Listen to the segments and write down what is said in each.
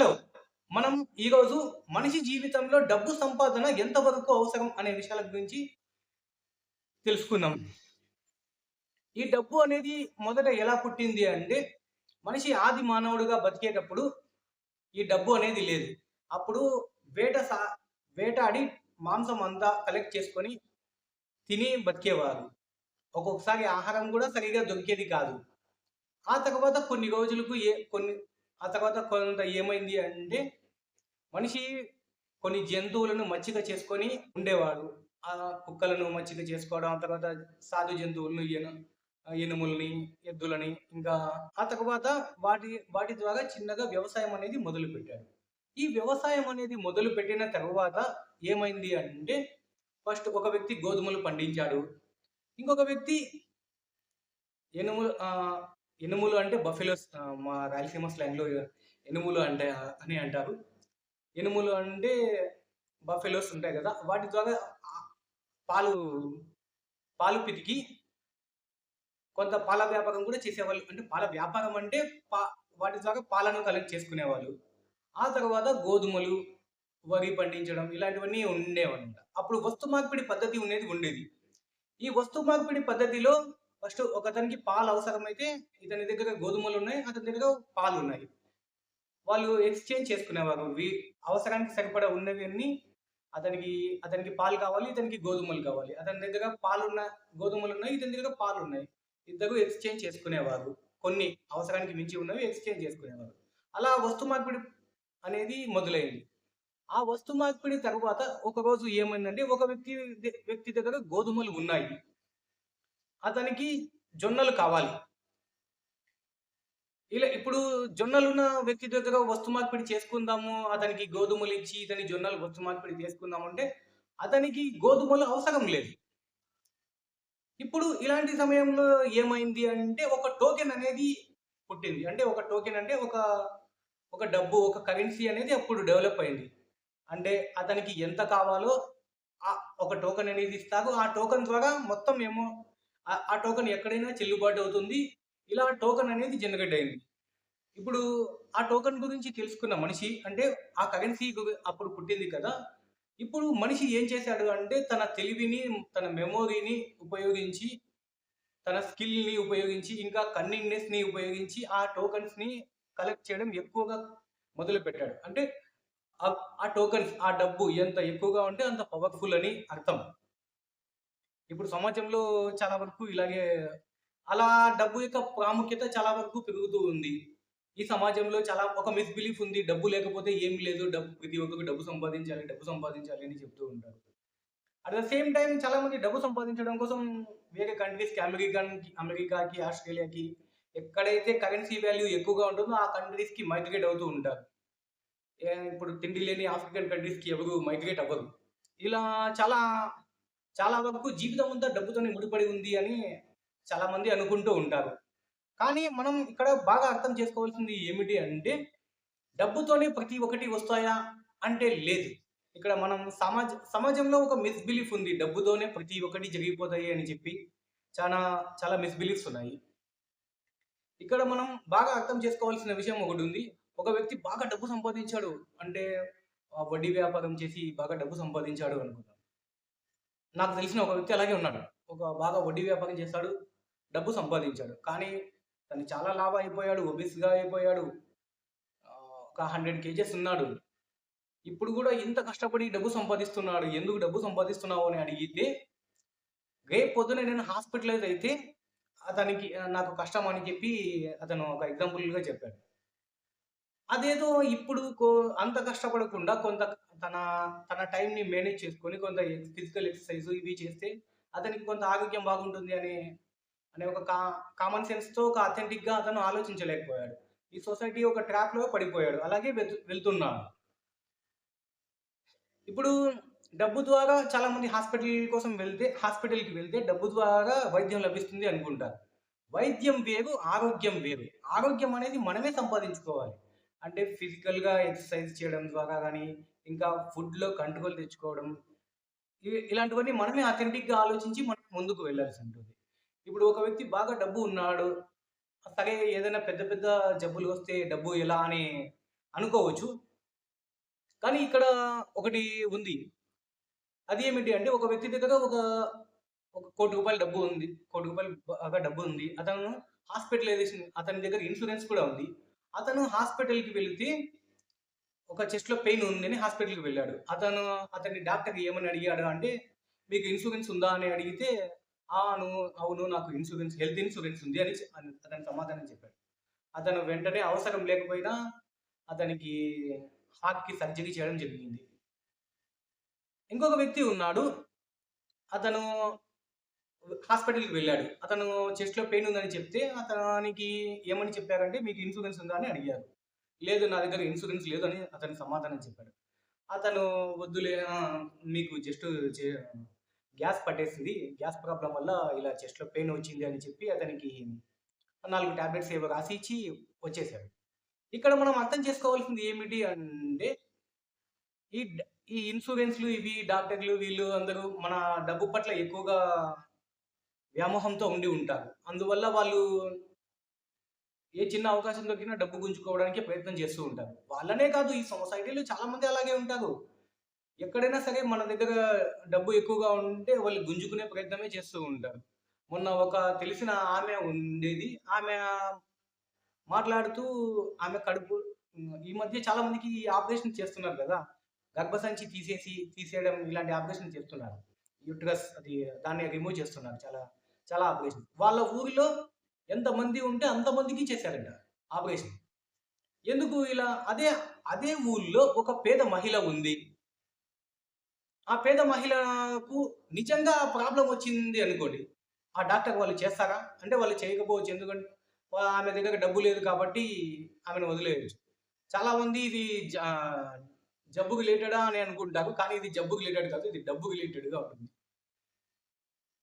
Hello మనం ఈరోజు మనిషి జీవితంలో డబ్బు సంపాదన ఎంతవరకు అవసరం అనే విషయాల గురించి తెలుసుకుందాం. ఈ డబ్బు అనేది మొదట ఎలా పుట్టింది అంటే మనిషి ఆది మానవుడిగా బతికేటప్పుడు ఈ డబ్బు అనేది లేదు. అప్పుడు వేట సా వేటాడి మాంసం అంతా కలెక్ట్ చేసుకొని తిని బతికేవారు. ఒక్కొక్కసారి ఆహారం కూడా సరిగా దొరికేది కాదు. ఆ తర్వాత కొన్ని రోజులకు ఏ కొన్ని ఆ తర్వాత కొంత ఏమైంది అంటే మనిషి కొన్ని జంతువులను మచ్చిక చేసుకొని ఉండేవాడు. ఆ కుక్కలను మచ్చిక చేసుకోవడం ఆ తర్వాత సాధు జంతువులను ఎను ఎనుములని ఎద్దులని ఇంకా ఆ తర్వాత వాటి వాటి ద్వారా చిన్నగా వ్యవసాయం అనేది మొదలు పెట్టాడు ఈ వ్యవసాయం అనేది మొదలు పెట్టిన తర్వాత ఏమైంది అంటే ఫస్ట్ ఒక వ్యక్తి గోధుమలు పండించాడు. ఇంకొక వ్యక్తి ఎనుములు ఇనుములు ఎనుములు అంటే బఫెలోస్ మా రాయలసీమ స్లాంగ్లో ఎనుములు అంటే అని అంటారు. ఎనుములు అంటే బఫెలోస్ ఉంటాయి కదా వాటి ద్వారా పాలు పాలు పితికి కొంత పాల వ్యాపారం కూడా చేసేవాళ్ళు. అంటే పాల వ్యాపారం అంటే పా వాటి ద్వారా పాలను కలెక్ట్ చేసుకునేవాళ్ళు. ఆ తర్వాత గోధుమలు వరి పండించడం ఇలాంటివన్నీ ఉండేవన్నమాట అప్పుడు వస్తు మార్పిడి పద్ధతి ఉండేది ఉండేది. ఈ వస్తు మార్పిడి పద్ధతిలో ఫస్ట్ ఒకతనికి పాలు అవసరమైతే ఇతని దగ్గర గోధుమలు ఉన్నాయి అతని దగ్గర పాలు ఉన్నాయి. వాళ్ళు ఎక్స్చేంజ్ చేసుకునేవారు. అవసరానికి సరిపడా ఉన్నవన్నీ అతనికి అతనికి పాలు కావాలి ఇతనికి గోధుమలు కావాలి. అతని దగ్గర పాలున్న గోధుమలు ఉన్నాయి ఇతని దగ్గర పాలు ఉన్నాయి. ఇద్దరు ఎక్స్చేంజ్ చేసుకునేవారు. కొన్ని అవసరానికి మించి ఉన్నవి ఎక్స్చేంజ్ చేసుకునేవారు. అలా వస్తు మార్పిడి అనేది మొదలైంది. ఆ వస్తు మార్పిడి తర్వాత ఒక రోజు ఏమైందంటే ఒక వ్యక్తి వ్యక్తి దగ్గర గోధుమలు ఉన్నాయి. అతనికి జొన్నలు కావాలి. ఇలా ఇప్పుడు జొన్నలున్న వ్యక్తి దగ్గర వస్తు మార్పిడి చేసుకుందాము అతనికి గోధుమలు ఇచ్చి ఇతని జొన్నలు వస్తు మార్పిడి చేసుకుందాము అంటే అతనికి గోధుమలు అవసరం లేదు. ఇప్పుడు ఇలాంటి సమయంలో ఏమైంది అంటే ఒక టోకెన్ అనేది పుట్టింది. అంటే ఒక టోకెన్ అంటే ఒక ఒక డబ్బు ఒక కరెన్సీ అనేది అప్పుడు డెవలప్ అయింది. అంటే అతనికి ఎంత కావాలో ఆ ఒక టోకెన్ అనేది ఇస్తారు. ఆ టోకెన్ ద్వారా మొత్తం ఏమో ఆ- టోకెన్ ఎక్కడైనా చెల్లుబాటు అవుతుంది. ఇలా టోకెన్ అనేది జనరేట్ అయింది. ఇప్పుడు ఆ టోకెన్ గురించి తెలుసుకున్న మనిషి అంటే ఆ కరెన్సీ అప్పుడు పుట్టింది కదా. ఇప్పుడు మనిషి ఏం చేశాడు అంటే తన తెలివిని తన మెమొరీని ఉపయోగించి తన స్కిల్ని ఉపయోగించి ఇంకా కన్నింగ్నెస్ని ఉపయోగించి ఆ టోకన్స్ని కలెక్ట్ చేయడం ఎక్కువగా మొదలు పెట్టాడు అంటే ఆ- ఆ టోకన్స్ ఆ డబ్బు ఎంత ఎక్కువగా ఉంటే అంత పవర్ఫుల్ అని అర్థం. ఇప్పుడు సమాజంలో చాలా వరకు ఇలాగే అలా డబ్బు యొక్క ప్రాముఖ్యత చాలా వరకు పెరుగుతూ ఉంది. ఈ సమాజంలో చాలా ఒక మిస్బిలీఫ్ ఉంది. డబ్బు లేకపోతే ఏం లేదు. డబ్బు ప్రతి ఒక్కరికి డబ్బు సంపాదించాలి డబ్బు సంపాదించాలి అని చెప్తూ ఉంటారు. అట్ ద సేమ్ టైం చాలా మంది డబ్బు సంపాదించడం కోసం వేరే కంట్రీస్కి అమెరికాకి అమెరికాకి ఆస్ట్రేలియాకి ఎక్కడైతే కరెన్సీ వాల్యూ ఎక్కువగా ఉంటుందో ఆ కంట్రీస్కి మైగ్రేట్ అవుతూ ఉంటారు. ఇప్పుడు తిండి లేని ఆఫ్రికన్ కంట్రీస్కి ఎవరు మైగ్రేట్ అవ్వరు. ఇలా చాలా చాలా వరకు జీవితం అంతా డబ్బుతోనే ముడిపడి ఉంది అని చాలా మంది అనుకుంటూ ఉంటారు. కానీ మనం ఇక్కడ బాగా అర్థం చేసుకోవాల్సింది ఏమిటి అంటే డబ్బుతోనే ప్రతి ఒక్కటి వస్తాయా అంటే లేదు. ఇక్కడ మనం సమాజ సమాజంలో ఒక మిస్బిలీఫ్ ఉంది. డబ్బుతోనే ప్రతి ఒక్కటి జరిగిపోతాయి అని చెప్పి చాలా చాలా మిస్బిలీఫ్స్ ఉన్నాయి. ఇక్కడ మనం బాగా అర్థం చేసుకోవాల్సిన విషయం ఒకటి ఉంది. ఒక వ్యక్తి బాగా డబ్బు సంపాదించాడు అంటే వడ్డీ వ్యాపారం చేసి బాగా డబ్బు సంపాదించాడు అనుకుంటాం నాకు తెలిసిన ఒక వ్యక్తి అలాగే ఉన్నాడు. ఒక బాగా వడ్డీ వ్యాపారం చేస్తాడు డబ్బు సంపాదించాడు. కానీ తను చాలా లాభ అయిపోయాడు ఒబిస్గా అయిపోయాడు. ఒక హండ్రెడ్ కేజెస్ ఉన్నాడు. ఇప్పుడు కూడా ఇంత కష్టపడి డబ్బు సంపాదిస్తున్నాడు ఎందుకు డబ్బు సంపాదిస్తున్నావు అని అడిగితే రేపు పొద్దున నేను హాస్పిటలైజ్ అయితే అతనికి నాకు కష్టం అని చెప్పి అతను ఒక ఎగ్జాంపుల్గా చెప్పాడు. అదేదో ఇప్పుడు కో- అంత కష్టపడకుండా కొంత తన తన టైంని మేనేజ్ చేసుకొని కొంత ఫిజికల్ ఎక్సర్సైజ్ ఇవి చేస్తే అతనికి కొంత ఆరోగ్యం బాగుంటుంది అనే అనే ఒక కా కామన్ సెన్స్తో ఒక అథెంటిక్గా అతను ఆలోచించలేకపోయాడు. ఈ సొసైటీ ఒక ట్రాప్లో పడిపోయాడు. అలాగే వెళ్తు- వెళ్తున్నాడు. ఇప్పుడు డబ్బు ద్వారా చాలా మంది హాస్పిటల్ కోసం వెళ్తే హాస్పిటల్కి వెళ్తే డబ్బు ద్వారా వైద్యం లభిస్తుంది అనుకుంటారు. వైద్యం వేరు ఆరోగ్యం వేరు. ఆరోగ్యం అనేది మనమే సంపాదించుకోవాలి. అంటే ఫిజికల్గా ఎక్సర్సైజ్ చేయడం ద్వారా కానీ ఇంకా ఫుడ్లో కంట్రోల్ తెచ్చుకోవడం ఇవి- ఇలాంటివన్నీ మనమే అథెంటిక్గా ఆలోచించి మనం ముందుకు వెళ్ళాల్సి ఉంటుంది. ఇప్పుడు ఒక వ్యక్తి బాగా డబ్బు ఉన్నాడు సరే ఏదైనా పెద్ద పెద్ద జబ్బులు వస్తే డబ్బు ఎలా అని అనుకోవచ్చు. కానీ ఇక్కడ ఒకటి ఉంది. అది ఏమిటి అంటే ఒక వ్యక్తి దగ్గర ఒక ఒక కోటి రూపాయల డబ్బు ఉంది కోటి రూపాయలు బాగా డబ్బు ఉంది. అతను హాస్పిటలైజేషన్ అతని దగ్గర ఇన్సూరెన్స్ కూడా ఉంది. అతను హాస్పిటల్కి వెళితే ఒక చెస్ట్లో పెయిన్ ఉందని హాస్పిటల్కి వెళ్ళాడు. అతను అతన్ని డాక్టర్ ఏమని అడిగాడు అంటే మీకు ఇన్సూరెన్స్ ఉందా? అని అడిగితే అవును అవును నాకు ఇన్సూరెన్స్ హెల్త్ ఇన్సూరెన్స్ ఉంది అని అని అతను సమాధానం చెప్పాడు. అతను వెంటనే అవసరం లేకపోయినా అతనికి హార్ట్కి సర్జరీ చేయడం జరిగింది. ఇంకొక వ్యక్తి ఉన్నాడు. అతను హాస్పిటల్కి వెళ్ళాడు. అతను చెస్ట్లో పెయిన్ ఉందని చెప్తే అతనికి ఏమని చెప్పారంటే మీకు ఇన్సూరెన్స్ ఉందా? అని అడిగారు. లేదు నా దగ్గర ఇన్సూరెన్స్ లేదు అని అతను సమాధానం చెప్పాడు. అతను వద్దులే మీకు జస్ట్ గ్యాస్ పట్టేసింది. గ్యాస్ ప్రాబ్లం వల్ల ఇలా చెస్ట్లో పెయిన్ వచ్చింది అని చెప్పి అతనికి నాలుగు టాబ్లెట్స్ ఏవో రాసి ఇచ్చి వచ్చేసాడు. ఇక్కడ మనం అర్థం చేసుకోవాల్సింది ఏమిటి అంటే ఈ ఈ ఇన్సూరెన్స్లు ఇవి డాక్టర్లు వీళ్ళు అందరూ మన డబ్బు పట్ల ఎక్కువగా వ్యామోహంతో ఉండి ఉంటారు. అందువల్ల వాళ్ళు ఏ చిన్న అవకాశం దొరికినా డబ్బు గుంజుకోవడానికి ప్రయత్నం చేస్తూ ఉంటారు. వాళ్ళనే కాదు ఈ సొసైటీలో చాలా మంది అలాగే ఉంటారు. ఎక్కడైనా సరే మన దగ్గర డబ్బు ఎక్కువగా ఉంటే వాళ్ళు గుంజుకునే ప్రయత్నమే చేస్తూ ఉంటారు. మొన్న ఒక తెలిసిన ఆమె ఉండేది. ఆమె మాట్లాడుతూ ఆమె కడుపు ఈ మధ్య చాలా మందికి ఆపరేషన్ చేస్తున్నారు కదా. గర్భసంచి తీసేసి తీసేయడం ఇలాంటి ఆపరేషన్ చేస్తున్నారు. యూట్రస్ అది దాన్ని రిమూవ్ చేస్తున్నారు చాలా. చాలా ఆపరేషన్ వాళ్ళ ఊరిలో ఎంతమంది ఉంటే అంతమందికి చేశారంట ఆపరేషన్ ఎందుకు ఇలా? అదే అదే ఊళ్ళో ఒక పేద మహిళ ఉంది. ఆ పేద మహిళకు నిజంగా ప్రాబ్లం వచ్చింది అనుకోండి. ఆ డాక్టర్ వాళ్ళు చేస్తారా? అంటే వాళ్ళు చేయకపోవచ్చు ఎందుకంటే ఆమె దగ్గర డబ్బు లేదు కాబట్టి ఆమెను వదిలేయచ్చు. చాలా మంది ఇది జ- జబ్బు రిలేటెడా అని అనుకుంటారు. కానీ ఇది జబ్బు రిలేటెడ్ కాదు ఇది డబ్బు రిలేటెడ్గా ఉంటుంది.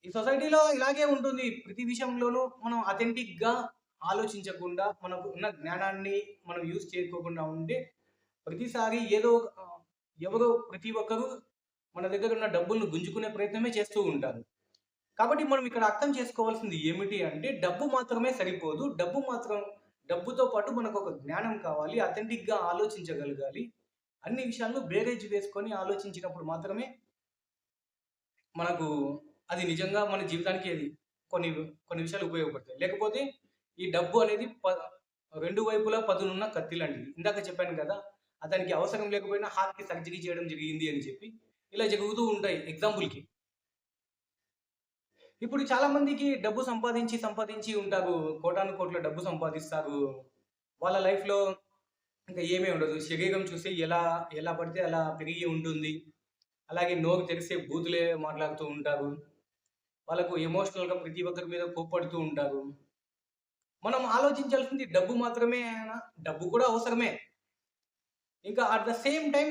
ఈ సొసైటీలో ఇలాగే ఉంటుంది. ప్రతి విషయంలోనూ మనం అథెంటిక్గా ఆలోచించకుండా మనకు ఉన్న జ్ఞానాన్ని మనం యూజ్ చేసుకోకుండా ఉంటే ప్రతిసారి ఏదో ఎవరో ప్రతి ఒక్కరు మన దగ్గర ఉన్న డబ్బులను గుంజుకునే ప్రయత్నమే చేస్తూ ఉంటారు. కాబట్టి మనం ఇక్కడ అర్థం చేసుకోవాల్సింది ఏమిటి అంటే డబ్బు మాత్రమే సరిపోదు. డబ్బు మాత్రం డబ్బుతో పాటు మనకు ఒక జ్ఞానం కావాలి. అథెంటిక్గా ఆలోచించగలగాలి. అన్ని విషయాల్లో బేరేజ్ వేసుకొని ఆలోచించినప్పుడు మాత్రమే మనకు అది నిజంగా మన జీవితానికి అది కొన్ని కొన్ని విషయాలు ఉపయోగపడతాయి. లేకపోతే ఈ డబ్బు అనేది ప రెండు వైపులా పదునున్న కత్తి లాంటిది ఇందాక చెప్పాను కదా అతనికి అవసరం లేకపోయినా హార్ట్కి సర్జరీ చేయడం జరిగింది అని చెప్పి ఇలా జరుగుతూ ఉంటాయి ఎగ్జాంపుల్కి. ఇప్పుడు చాలా మందికి డబ్బు సంపాదించి సంపాదించి ఉంటారు. కోటాను కోట్ల డబ్బు సంపాదిస్తారు. వాళ్ళ లైఫ్లో ఇంకా ఏమీ ఉండదు. శరీరం చూసి ఎలా ఎలా పడితే అలా పెరిగి ఉంటుంది. అలాగే నోరు తెరిస్తే బూతులే మాట్లాడుతూ ఉంటారు. వాళ్ళకు ఎమోషనల్గా ప్రతి ఒక్కరి మీద కోప్పడుతూ ఉంటారు. మనం ఆలోచించాల్సింది డబ్బు మాత్రమే డబ్బు కూడా అవసరమే. ఇంకా అట్ ద సేమ్ టైం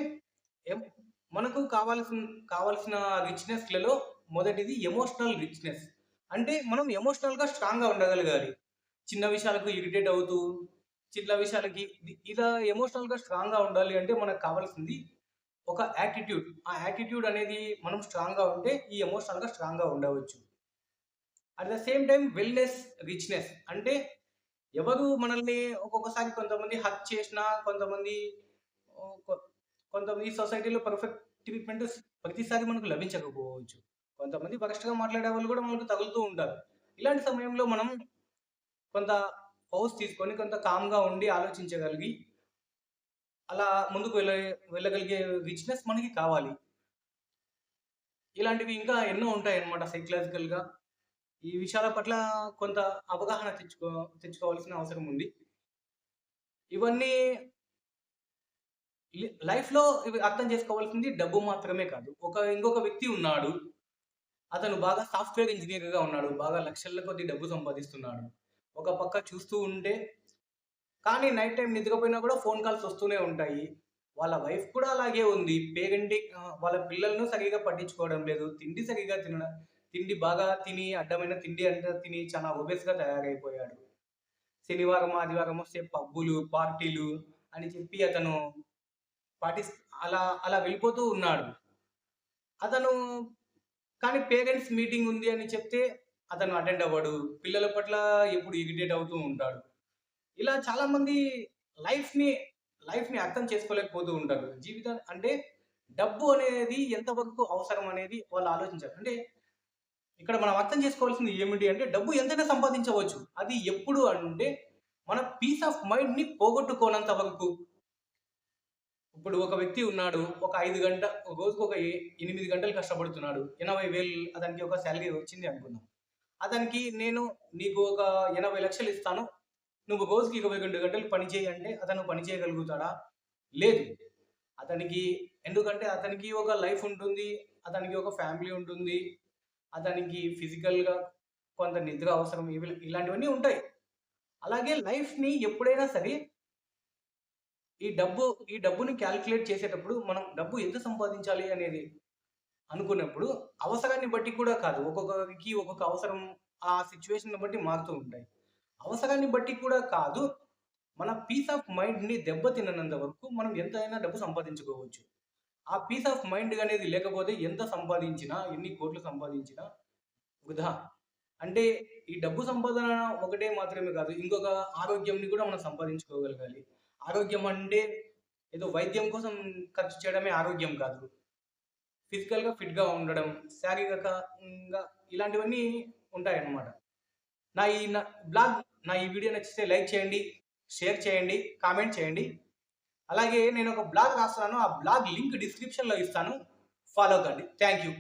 మనకు కావాల్సిన కావాల్సిన రిచ్నెస్లలో మొదటిది ఎమోషనల్ రిచ్నెస్ అంటే మనం ఎమోషనల్గా స్ట్రాంగ్గా ఉండగలగాలి. చిన్న విషయాలకు ఇరిటేట్ అవుతూ చిన్న విషయాలకి ఇలా ఎమోషనల్గా స్ట్రాంగ్గా ఉండాలి అంటే మనకు కావాల్సింది ఒక యాటిట్యూడ్ ఆ యాటిట్యూడ్ అనేది మనం స్ట్రాంగ్గా ఉంటే ఈ ఎమోషనల్గా స్ట్రాంగ్గా ఉండవచ్చు. At the same time wellness richness అంటే ఎవరు మనల్ని ఒక్కొక్కసారి కొంతమంది హక్ చేసినా కొంతమంది కొ- కొంతమంది సొసైటీలో పర్ఫెక్ట్ ట్రీట్మెంట్ ప్రతిసారి మనకు లభించకపోవచ్చు. కొంతమంది వరస్ట్గా మాట్లాడే వాళ్ళు కూడా మనకు తగులుతూ ఉంటారు. ఇలాంటి సమయంలో మనం కొంత పౌస్ తీసుకొని కొంత కామ్గా ఉండి ఆలోచించగలిగి అలా ముందుకు వెళ్ళ వెళ్ళగలిగే రిచ్నెస్ మనకి కావాలి. ఇలాంటివి ఇంకా ఎన్నో ఉంటాయి అన్నమాట సైకలాజికల్గా ఈ విషయాల పట్ల కొంత అవగాహన తెచ్చుకో తెచ్చుకోవాల్సిన అవసరం ఉంది. ఇవన్నీ లైఫ్లో ఇవి అర్థం చేసుకోవాల్సింది డబ్బు మాత్రమే కాదు. ఒక ఇంకొక వ్యక్తి ఉన్నాడు. అతను బాగా సాఫ్ట్వేర్ ఇంజనీర్గా ఉన్నాడు. బాగా లక్షల కొద్ది డబ్బు సంపాదిస్తున్నాడు. ఒక పక్క చూస్తూ ఉంటే కానీ నైట్ టైం నిద్రపోయినా కూడా ఫోన్ కాల్స్ వస్తూనే ఉంటాయి. వాళ్ళ వైఫ్ కూడా అలాగే ఉంది. పేరెంటింగ్ వాళ్ళ పిల్లలను సరిగా పట్టించుకోవడం లేదు. తిండి సరిగా తినడం తిండి బాగా తిని అడ్డమైన తిండి అంటే తిని చాలా ఒబెస్గా తయారైపోయాడు. శనివారం ఆదివారం వస్తే పబ్బులు పార్టీలు అని చెప్పి అతను పాటిస్ అలా అలా వెళ్ళిపోతూ ఉన్నాడు. అతను కానీ పేరెంట్స్ మీటింగ్ ఉంది అని చెప్తే అతను అటెండ్ అవ్వడు. పిల్లల పట్ల ఎప్పుడు ఇరిటేట్ అవుతూ ఉంటాడు. ఇలా చాలామంది లైఫ్ని లైఫ్‌ని అర్థం చేసుకోలేకపోతూ ఉంటారు. జీవితం అంటే డబ్బు అనేది ఎంతవరకు అవసరం అనేది వాళ్ళు ఆలోచించారు. అంటే ఇక్కడ మనం అర్థం చేసుకోవాల్సింది ఏమిటి అంటే డబ్బు ఎంతైనా సంపాదించవచ్చు. అది ఎప్పుడు అంటే మన పీస్ ఆఫ్ మైండ్‌ని పోగొట్టుకోనంత వరకు. ఇప్పుడు ఒక వ్యక్తి ఉన్నాడు. ఒక ఐదు గంట రోజుకు ఒక ఎ 8 గంటలు కష్టపడుతున్నాడు. ఎనభై వేలు అతనికి ఒక శాలరీ వచ్చింది అనుకుందాం. అతనికి నేను నీకు ఒక ఎనభై లక్షలు ఇస్తాను. నువ్వు రోజుకి 22 గంటలు పని చేయి అంటే అతను పని చేయగలుగుతాడా? లేదు. అతనికి ఎందుకంటే అతనికి ఒక లైఫ్ ఉంటుంది. అతనికి ఒక ఫ్యామిలీ ఉంటుంది. అతనికి ఫిజికల్‌గా కొంత నిద్ర అవసరం. ఇవి ఇలాంటివన్నీ ఉంటాయి. అలాగే లైఫ్‌ని ఎప్పుడైనా సరే ఈ డబ్బు ఈ డబ్బుని క్యాలిక్యులేట్ చేసేటప్పుడు మనం డబ్బు ఎంత సంపాదించాలి అనేది అనుకున్నప్పుడు అవసరాన్ని బట్టి కూడా కాదు. ఒక్కొక్కరికి ఒక్కొక్క అవసరం ఆ సిచ్యువేషన్ బట్టి మారుతూ ఉంటాయి. అవసరాన్ని బట్టి కూడా కాదు. మన పీస్ ఆఫ్ మైండ్‌ని దెబ్బతిననంత వరకు మనం ఎంతైనా డబ్బు సంపాదించుకోవచ్చు. ఆ పీస్ ఆఫ్ మైండ్ అనేది లేకపోతే ఎంత సంపాదించినా, ఎన్ని కోట్లు సంపాదించినా వృధా. అంటే ఈ డబ్బు సంపాదన ఒకటే మాత్రమే కాదు. ఇంకొక ఆరోగ్యంని కూడా మనం సంపాదించుకోగలగాలి. ఆరోగ్యం అంటే ఏదో వైద్యం కోసం ఖర్చు చేయడమే ఆరోగ్యం కాదు. ఫిజికల్‌గా ఫిట్‌గా ఉండడం, శారీరకంగా ఇలాంటివన్నీ ఉంటాయన్నమాట. నా ఈ నా బ్లాగ్ నా ఈ వీడియో నచ్చితే లైక్ చేయండి, షేర్ చేయండి, కామెంట్ చేయండి. అలాగే నేను ఒక బ్లాగ్ రాస్తున్నాను. ఆ బ్లాగ్ లింక్ డిస్క్రిప్షన్‌లో ఇస్తాను. ఫాలో కండి. Thank you.